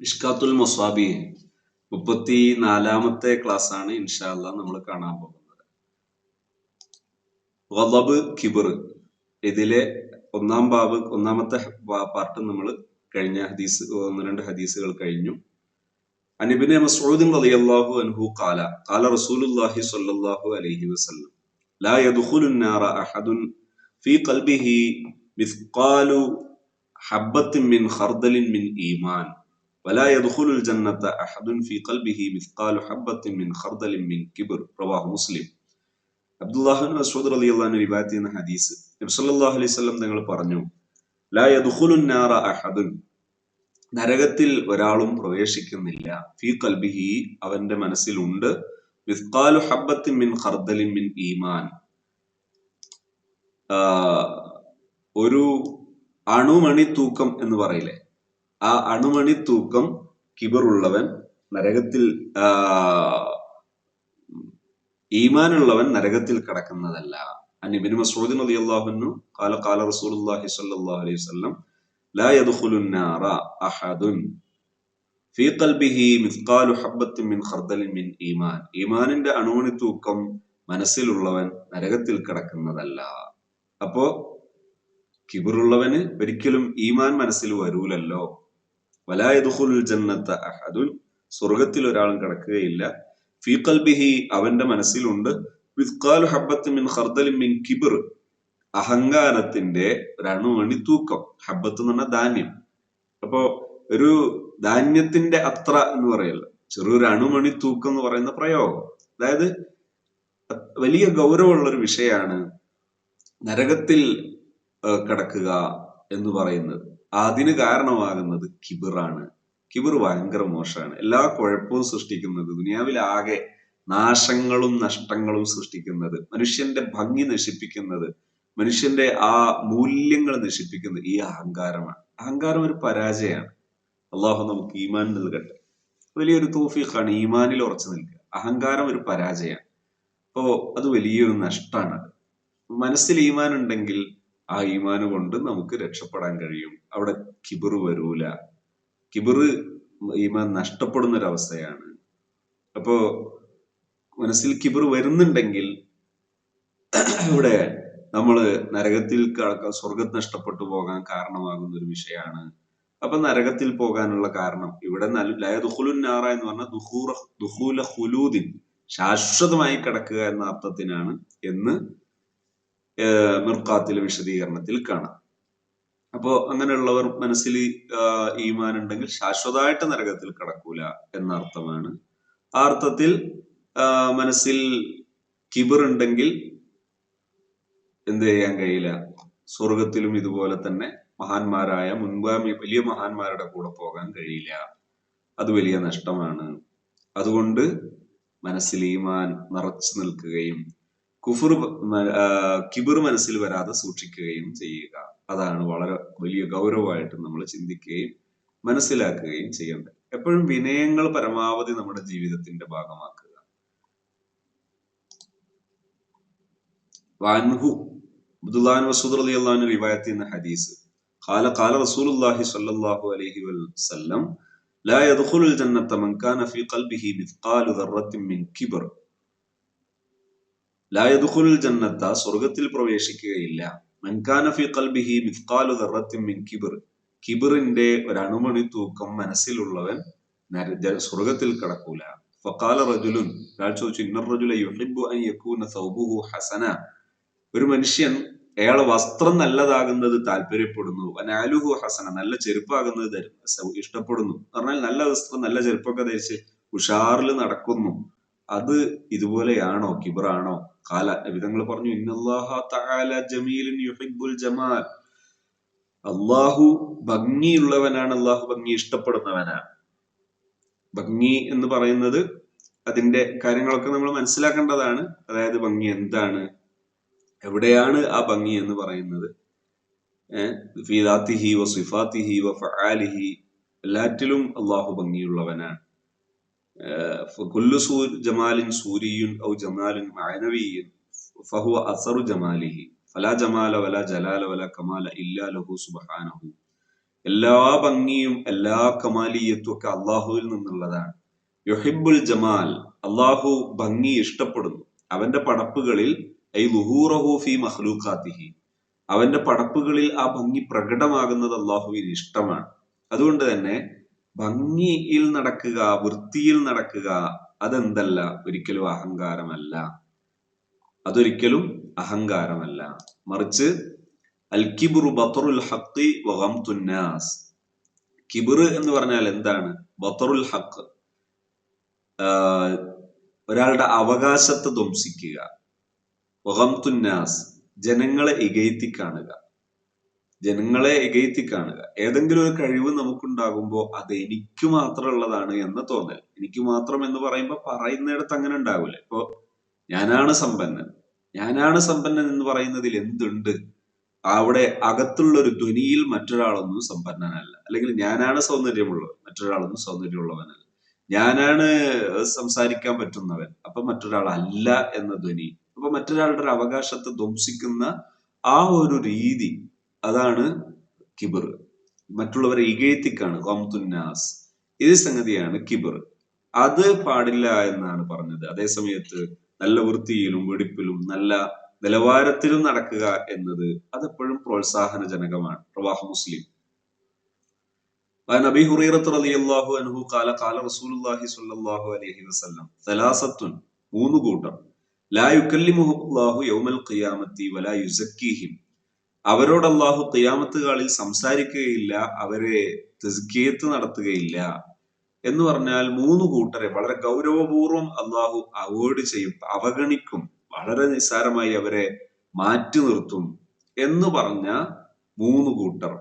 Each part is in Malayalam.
ഇഷ്കാത്തുൽ മൊസാബി മുപ്പത്തി നാലാമത്തെ ക്ലാസ് ക്ലാസ്സാണ് ഇൻഷാല്ല നമ്മൾ കാണാൻ പോകുന്നത്. വലബ് കിബർ ഇതിലെ ഒന്നാം ബാബ് ഒന്നാമത്തെ പാർട്ട് നമ്മൾ കഴിഞ്ഞ ഹദീസ് ഒന്ന് രണ്ട് ഹദീസുകൾ കഴിഞ്ഞു. അനിബിനെ മസൂദിൻ റളിയല്ലാഹു അൻഹു ഖാല ഖാല റസൂലുള്ളാഹി സ്വല്ലല്ലാഹു അലൈഹി വസല്ലം ലാ യദ്ഖുലുൻ നാറ അഹദുൻ ഫീ ഖൽബിഹി മിസ്ഖാലു ഹബ്ബത്തിൻ മിൻ ഖർദലിൻ മിൻ ഈമാൻ. വലാ യദ്ഖുലുൽ ജന്നത അഹദുൻ ഫീ ഖൽബിഹി മിസ്ഖാലു ഹബ്ബത്തിൻ മിൻ ഖർദലിൻ മിൻ കിബ്ർ റവാഹു മുസ്ലിം അബ്ദുല്ലാഹുൻ മസ്ഊദ് റളിയല്ലാഹു അൻഹു റിവായത്ത് ചെയ്യുന്ന നബി സല്ലല്ലാഹു അലൈഹി വസല്ലം തങ്ങൾ പറഞ്ഞു ലാ യദ്ഖുലുൻ അഹദുൻ. നരകത്തിൽ ഒരാളും പ്രവേശിക്കുന്നില്ല. ഫീ കൽബിഹി അവന്റെ മനസ്സിലുണ്ട്. മിസ്കാലു ഹബ്ബത്തിൻ മിൻ ഖർദലിൻ മിൻ ഈമാൻ. ഒരു അണുമണി തൂക്കം എന്ന് പറയില്ലേ? ആ അണുമണി തൂക്കം കിബറുള്ളവൻ നരകത്തിൽ ഈമാനുള്ളവൻ നരകത്തിൽ കടക്കുന്നതല്ല. അനിബിൻ മസൂദ് അലി അള്ളാഹുനു കാല കാല റസൂലുള്ളാഹി സ്വല്ലല്ലാഹു അലൈഹി വസല്ലം ലാ യദ്ഖുലുൻ നാറ അഹദുൻ ഫീ ഖൽബിഹി മിസ്കാലു ഹബ്ബത്തിൻ മിൻ ഖർദലിൻ മിൻ ഈമാൻ. ഈമാനിന്റെ അണുമണി തൂക്കം മനസ്സിലുള്ളവൻ നരകത്തിൽ കടക്കുന്നതല്ല. അപ്പോ കിബറുള്ളവന് ഒരിക്കലും ഈമാൻ മനസ്സിൽ വരൂലല്ലോ. അഹദുൻ. സ്വർഗത്തിൽ ഒരാളും കിടക്കുകയില്ല. ഫീ കൽബിഹി അവന്റെ മനസ്സിലുണ്ട്. വിത്കാലു മിൻ മിൻ കിബർ. അഹങ്കാരത്തിന്റെ ഒരണുമണി തൂക്കം ഹബ്ബത്ത് എന്ന് പറഞ്ഞാൽ ധാന്യം. അപ്പോ ഒരു ധാന്യത്തിന്റെ അത്ര എന്ന് പറയല്ല. ചെറിയൊരു അണുമണി തൂക്കം എന്ന് പറയുന്ന പ്രയോഗം. അതായത് വലിയ ഗൗരവമുള്ള ഒരു വിഷയമാണ് നരകത്തിൽ കിടക്കുക എന്ന് പറയുന്നത്. അതിന് കാരണമാകുന്നത് കിബിറാണ്. കിബിർ ഭയങ്കര മോശമാണ്. എല്ലാ കുഴപ്പവും സൃഷ്ടിക്കുന്നത് ദുനിയാവിലാകെ നാശങ്ങളും നഷ്ടങ്ങളും സൃഷ്ടിക്കുന്നത് മനുഷ്യന്റെ ഭംഗി നശിപ്പിക്കുന്നത് മനുഷ്യന്റെ ആ മൂല്യങ്ങൾ നശിപ്പിക്കുന്നത് ഈ അഹങ്കാരമാണ്. അഹങ്കാരം ഒരു പരാജയമാണ്. അള്ളാഹു നമുക്ക് ഈമാൻ നൽകട്ടെ. വലിയൊരു തോഫീഖാണ് ഈമാനിൽ ഉറച്ചു നിൽക്കുക. അഹങ്കാരം ഒരു പരാജയമാണ്. അപ്പോ അത് വലിയൊരു നഷ്ടമാണ് മനസ്സിൽ ഈമാൻ ഉണ്ടെങ്കിൽ ആ ഈമാന് കൊണ്ട് നമുക്ക് രക്ഷപ്പെടാൻ കഴിയും. അവിടെ കിബിറ് വരൂല. കിബിറ് ഈമാൻ നഷ്ടപ്പെടുന്ന ഒരവസ്ഥയാണ് അപ്പോ മനസ്സിൽ കിബിർ വരുന്നുണ്ടെങ്കിൽ ഇവിടെ നമ്മൾ നരകത്തിൽ സ്വർഗത്ത് നഷ്ടപ്പെട്ടു പോകാൻ കാരണമാകുന്ന ഒരു വിഷയമാണ്. അപ്പൊ നരകത്തിൽ പോകാനുള്ള കാരണം ഇവിടെ ലയദുഹുലുൻ നാറ എന്ന് പറഞ്ഞാൽ ദുഹൂറ ദുഹൂല ഹുലൂദിൻ ശാശ്വതമായി കിടക്കുക എന്ന അർത്ഥത്തിനാണ് എന്ന് മിർക്കാത്തിലെ വിശദീകരണത്തിൽ കാണാം. അപ്പോ അങ്ങനെയുള്ളവർ മനസ്സിൽ ഈമാൻ ഉണ്ടെങ്കിൽ ശാശ്വതമായിട്ട് നരകത്തിൽ കടക്കൂല എന്നർത്ഥമാണ്. ആ അർത്ഥത്തിൽ മനസ്സിൽ കിബിർ ഉണ്ടെങ്കിൽ എന്ത് ചെയ്യാൻ കഴിയില്ല. സ്വർഗത്തിലും ഇതുപോലെ തന്നെ മഹാന്മാരായ മുൻഗാമി വലിയ മഹാന്മാരുടെ കൂടെ പോകാൻ കഴിയില്ല. അത് വലിയ നഷ്ടമാണ്. അതുകൊണ്ട് മനസ്സിൽ ഈമാൻ നിറച്ചു നിൽക്കുകയും കുഫുർ കിബിർ മനസ്സിൽ വരാതെ സൂക്ഷിക്കുകയും ചെയ്യുക അതാണ് വളരെ വലിയ ഗൗരവമായിട്ട് നമ്മൾ ചിന്തിക്കുകയും മനസ്സിലാക്കുകയും ചെയ്യേണ്ടത് എപ്പോഴും വിനയങ്ങൾ പരമാവധി നമ്മുടെ ജീവിതത്തിന്റെ ഭാഗമാക്കുക വാൻഹു അബ്ദുല്ലാൻ മസൂദ് അലി അള്ളഹാൻ റിവായത്ത് ചെയ്യുന്ന ഹദീസ് قال قال رسول الله صلى الله عليه وسلم لا يدخل الجنة من كان في قلبه مثقال ذرة من كبر ലായദുഖുൽ ജന്നത്ത സ്വർഗത്തിൽ പ്രവേശിക്കുകയില്ല. മൻകാനഫി കൽബിഹി ഖൽബിഹി മിത്കാലു ദർറത്തിൻ മിൻ കിബിർ. കിബിറിന്റെ ഒരു അണുമണി തൂക്കം മനസ്സിലുള്ളവൻ സ്വർഗത്തിൽ കടക്കൂല. ഫക്കാല റജുലുൻ ചോദിച്ചു ഇന്നർ റജുല യുഹിബു അൻ യകൂന സൗബുഹു ഹസന? ഒരു മനുഷ്യൻ അയാളെ വസ്ത്രം നല്ലതാകുന്നത് താല്പര്യപ്പെടുന്നു. അനാലുഹു ഹസന? നല്ല ചെരുപ്പാകുന്നത് ഇഷ്ടപ്പെടുന്നു. പറഞ്ഞാൽ നല്ല വസ്ത്രം നല്ല ചെരുപ്പൊക്കെ ധരിച്ച് ഉഷാറിൽ നടക്കുന്നു. അത് ഇതുപോലെയാണോ? കിബറാണോ? കാല വിധങ്ങൾ പറഞ്ഞു യുഹിബ്ബുൽ ജമാൽ. അള്ളാഹു ഭംഗിയുള്ളവനാണ് അള്ളാഹു ഭംഗി ഇഷ്ടപ്പെടുന്നവനാണ്. ഭംഗി എന്ന് പറയുന്നത് അതിന്റെ കാര്യങ്ങളൊക്കെ നമ്മൾ മനസ്സിലാക്കേണ്ടതാണ്. അതായത് ഭംഗി എന്താണ്? എവിടെയാണ് ആ ഭംഗി എന്ന് പറയുന്നത്? ഫആലിഹി. എല്ലാറ്റിലും അള്ളാഹു ഭംഗിയുള്ളവനാണ്. സൂ ജമാലിൻ ജമാലിൻ അസറു ജമാലിഹി ഫലാ ജമാല ജലാല വല കമാല എല്ലാ ഭംഗിയും എല്ലാ കമാലിയത്തും ഒക്കെ അള്ളാഹുവിൽ നിന്നുള്ളതാണ്. യുഹിബുൽ ജമാൽ അള്ളാഹു ഭംഗി ഇഷ്ടപ്പെടുന്നു. അവന്റെ പടപ്പുകളിൽ ഐ ഫി മഹ്ലൂഖാത്തിഹി അവന്റെ പടപ്പുകളിൽ ആ ഭംഗി പ്രകടമാകുന്നത് അള്ളാഹുവിന് ഇഷ്ടമാണ്. അതുകൊണ്ട് തന്നെ ഭംഗിയിൽ നടക്കുക വൃത്തിയിൽ നടക്കുക അതെന്തല്ല? ഒരിക്കലും അഹങ്കാരമല്ല. അതൊരിക്കലും അഹങ്കാരമല്ല. മറിച്ച് അൽ കിബുറു ബത്തറുൽ ഹക്കി വഹം തുന്നാസ് എന്ന് പറഞ്ഞാൽ എന്താണ്? ബത്തറുൽ ഹക്ക് ഒരാളുടെ അവകാശത്തെ ധ്വംസിക്കുക. വഹം തുന്നാസ് ജനങ്ങളെ ഇകയത്തി കാണുക. ജനങ്ങളെ എകയത്തി കാണുക ഏതെങ്കിലും ഒരു കഴിവ് നമുക്കുണ്ടാകുമ്പോൾ അത് എനിക്ക് മാത്രമുള്ളതാണ് എന്ന് തോന്നൽ. എനിക്ക് മാത്രം എന്ന് പറയുമ്പോൾ പറയുന്നിടത്ത് അങ്ങനെ ഉണ്ടാവില്ല ഇപ്പോ ഞാനാണ് സമ്പന്നൻ. ഞാനാണ് സമ്പന്നൻ എന്ന് പറയുന്നതിൽ എന്തുണ്ട്? അവിടെ അകത്തുള്ള ഒരു ധ്വനിയിൽ മറ്റൊരാളൊന്നും സമ്പന്നനല്ല. അല്ലെങ്കിൽ ഞാനാണ് സൗന്ദര്യമുള്ളവൻ മറ്റൊരാളൊന്നും സൗന്ദര്യമുള്ളവനല്ല. ഞാനാണ് സംസാരിക്കാൻ പറ്റുന്നവൻ അപ്പൊ മറ്റൊരാൾ അല്ല എന്ന ധ്വനി അപ്പൊ മറ്റൊരാളുടെ ഒരു അവകാശത്തെ ധ്വംസിക്കുന്ന ആ ഒരു രീതി അതാണ് കിബിർ. മറ്റുള്ളവരെ ഇകഴ്ത്തിക്കാണ്. കോംതുന്നാസ് ഇത് സംഗതിയാണ് കിബിർ. അത് പാടില്ല എന്നാണ് പറഞ്ഞത്. അതേസമയത്ത് നല്ല വൃത്തിയിലും വെടിപ്പിലും നല്ല നിലവാരത്തിലും നടക്കുക എന്നത് അതെപ്പോഴും പ്രോത്സാഹനജനകമാണ്. പ്രവാഹ മുസ്ലിം. നബി ഹുറൈറത്ത് റളിയല്ലാഹു അൻഹു ഖാല ഖാല റസൂലുള്ളാഹി സ്വല്ലല്ലാഹു അലൈഹി വസല്ലം സലാസത്തുൻ മൂന്ന് കൂട്ടം. ലാ യുക്കല്ലിമുഹുല്ലാഹു യൗമൽ ഖിയാമത്തി വലാ യുസക്കീഹിം. അവരോട് അള്ളാഹു ഖിയാമത്ത് കാളിൽ സംസാരിക്കുകയില്ല അവരെ തസ്കീത്ത് നടത്തുകയില്ല എന്ന് പറഞ്ഞാൽ മൂന്ന് കൂട്ടരെ വളരെ ഗൗരവപൂർവം അള്ളാഹു അവോയ്ഡ് ചെയ്യും അവഗണിക്കും വളരെ നിസ്സാരമായി അവരെ മാറ്റി നിർത്തും എന്ന് പറഞ്ഞ മൂന്ന് കൂട്ടർ.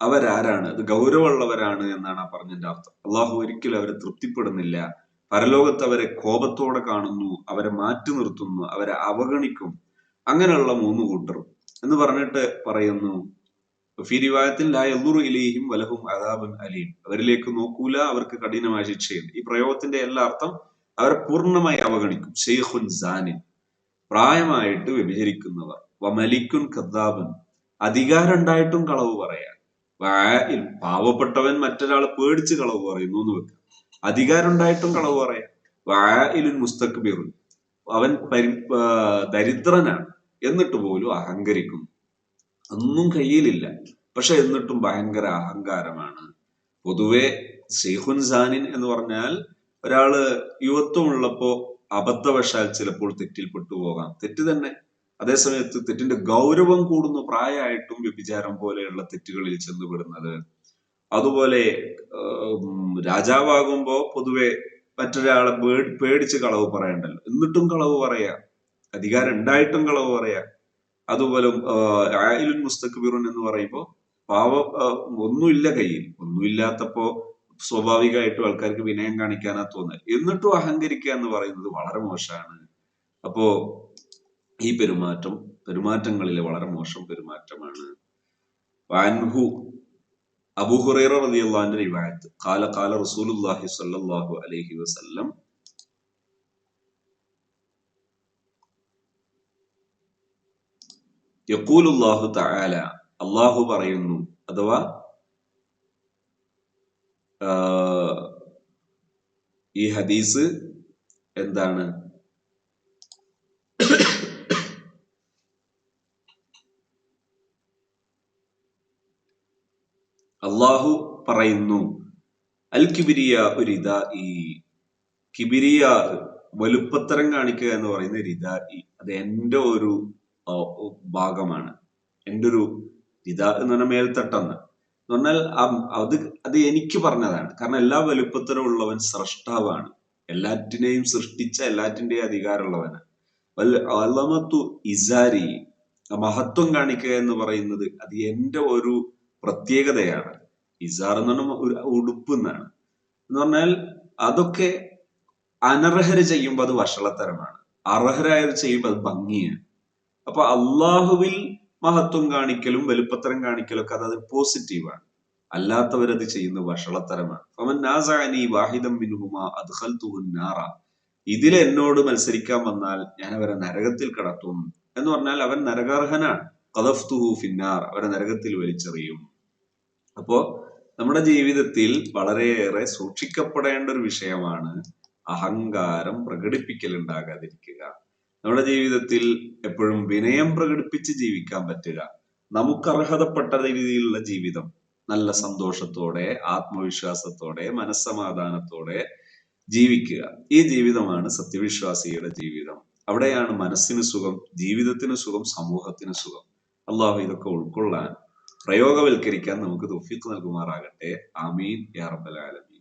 അവരാരാണ്? അത് ഗൗരവമുള്ളവരാണ് എന്നാണ് ആ പറഞ്ഞതിന്റെ അർത്ഥം. അള്ളാഹു ഒരിക്കലും അവരെ തൃപ്തിപ്പെടുന്നില്ല. പരലോകത്ത് അവരെ കോപത്തോടെ കാണുന്നു അവരെ മാറ്റി നിർത്തുന്നു അവരെ അവഗണിക്കും. അങ്ങനെയുള്ള മൂന്ന് കൂട്ടർ. എന്ന് പറഞ്ഞിട്ട് പറയുന്നു. ഫിരിവായത്തിൽ ഇലീഹിം വലഹും അദാബുൻ അലീം. അവരിലേക്ക് നോക്കൂല അവർക്ക് കഠിനമായ ശിക്ഷയുണ്ട്. ഈ പ്രയോഗത്തിന്റെ എല്ലാ അർത്ഥം അവരെ പൂർണമായി അവഗണിക്കും. ഷെയ്ഖുൻ സാനിൻ. പ്രായമായിട്ട് വ്യഭിചരിക്കുന്നവർ. വമലിക്കുൻ ഖദ്ദാബുൻ അധികാരം ഉണ്ടായിട്ടും കളവ് പറയാൻ. പാവപ്പെട്ടവൻ മറ്റൊരാൾ പേടിച്ച് കളവ് പറയുന്നു എന്ന് വെക്കുക അധികാരം ഉണ്ടായിട്ടും കളവ് പറയാൻ. വായിലുൻ മുസ്തക്ബിറുൻ. അവൻ പരി ദരിദ്രനാണ്. എന്നിട്ട് പോലും അഹങ്കരിക്കും. ഒന്നും കയ്യിലില്ല. പക്ഷെ എന്നിട്ടും ഭയങ്കര അഹങ്കാരമാണ്. പൊതുവെ ഷെയ്ഖുൻ സാനിൻ എന്ന് പറഞ്ഞാൽ ഒരാൾ യുവത്വമുള്ളപ്പോ അബദ്ധവശാൽ ചിലപ്പോൾ തെറ്റിൽപ്പെട്ടു പോകാം. തെറ്റ് തന്നെ. അതേസമയത്ത് തെറ്റിന്റെ ഗൗരവം കൂടുന്നു. പ്രായമായിട്ടും വ്യഭിചാരം പോലെയുള്ള തെറ്റുകളിൽ ചെന്നുപെടുന്നത് അതുപോലെ രാജാവാകുമ്പോ പൊതുവെ മറ്റൊരാളെ പേടിച്ച് കളവ് പറയണ്ടല്ലോ. എന്നിട്ടും കളവ് പറയാ. അധികാരം ഉണ്ടായിട്ടും കളവ് പറയാ. അതുപോലെ ആയിലുൻ മുസ്തക്ബിറുൻ എന്ന് പറയുമ്പോൾ പാവ ഒന്നുമില്ല കയ്യിൽ. ഒന്നുമില്ലാത്തപ്പോ സ്വാഭാവികമായിട്ടും ആൾക്കാർക്ക് വിനയം കാണിക്കാനാ തോന്നുന്നത്. എന്നിട്ടും അഹങ്കരിക്കുക എന്ന് പറയുന്നത് വളരെ മോശമാണ്. അപ്പോ ഈ പെരുമാറ്റം പെരുമാറ്റങ്ങളിലെ വളരെ മോശം പെരുമാറ്റമാണ്. വാൻഹു അബൂഹുറൈറ അൻഹു റിവായത്ത് ഖാല ഖാല റസൂലുള്ളാഹി സ്വല്ലല്ലാഹു അലൈഹി വസല്ലം യഖൂലുല്ലാഹു തആല അള്ളാഹു പറയുന്നു അഥവാ ഈ ഹദീസ് എന്താണ്? അള്ളാഹു പറയുന്നു അൽ കിബിരിയ ഒരു ഈ കിബിരിയ വലുപ്പത്തരം കാണിക്കുക എന്ന് പറയുന്ന റിത അത് എന്റെ ഒരു ഭാഗമാണ്. എന്റെ ഒരു ഇത് എന്ന് പറഞ്ഞാൽ മേൽത്തട്ടെന്ന്. എന്ന് പറഞ്ഞാൽ അത് അത് എനിക്ക് പറഞ്ഞതാണ്. കാരണം എല്ലാ വലുപ്പത്തിലും ഉള്ളവൻ സ്രഷ്ടാവാണ്. എല്ലാറ്റിനെയും സൃഷ്ടിച്ച എല്ലാറ്റിന്റെയും അധികാരമുള്ളവനാണ്. അലമത്തു ഇസാരി മഹത്വം കാണിക്കുക എന്ന് പറയുന്നത് അത് എന്റെ ഒരു പ്രത്യേകതയാണ്. ഇസാർ എന്ന് പറഞ്ഞാൽ ഒരു ഉടുപ്പ് എന്നാണ്. എന്ന് പറഞ്ഞാൽ അതൊക്കെ അനർഹര് ചെയ്യുമ്പോൾ അത് വഷളത്തരമാണ്. അർഹരായവർ ചെയ്യുമ്പോൾ അത് ഭംഗിയാണ്. അപ്പൊ അള്ളാഹുവിൽ മഹത്വം കാണിക്കലും വലുപ്പത്തരം കാണിക്കലും ഒക്കെ അത് പോസിറ്റീവാണ്. അല്ലാത്തവരത് ചെയ്യുന്ന വഷളത്തരമാണ്. ഇതിൽ എന്നോട് മത്സരിക്കാൻ വന്നാൽ ഞാൻ അവരെ നരകത്തിൽ കടത്തും എന്ന് പറഞ്ഞാൽ അവൻ നരകർഹനാണ്. ഫിന്നാർ. അവരെ നരകത്തിൽ വലിച്ചെറിയും. അപ്പോ നമ്മുടെ ജീവിതത്തിൽ വളരെയേറെ സൂക്ഷിക്കപ്പെടേണ്ട ഒരു വിഷയമാണ് അഹങ്കാരം പ്രകടിപ്പിക്കൽ ഉണ്ടാകാതിരിക്കുക നമ്മുടെ ജീവിതത്തിൽ എപ്പോഴും വിനയം പ്രകടിപ്പിച്ച് ജീവിക്കാൻ പറ്റുക. നമുക്ക് അർഹതപ്പെട്ട രീതിയിലുള്ള ജീവിതം. നല്ല സന്തോഷത്തോടെ ആത്മവിശ്വാസത്തോടെ മനസ്സമാധാനത്തോടെ ജീവിക്കുക. ഈ ജീവിതമാണ് സത്യവിശ്വാസിയുടെ ജീവിതം. അവിടെയാണ് മനസ്സിന് സുഖം ജീവിതത്തിന് സുഖം സമൂഹത്തിന് സുഖം. അള്ളാഹു ഇതൊക്കെ ഉൾക്കൊള്ളാൻ പ്രയോഗവൽക്കരിക്കാൻ നമുക്ക് തൊഫീക്ക് നൽകുമാറാകട്ടെ. ആമീൻ. യാ റബ്ബൽ ആലമീൻ.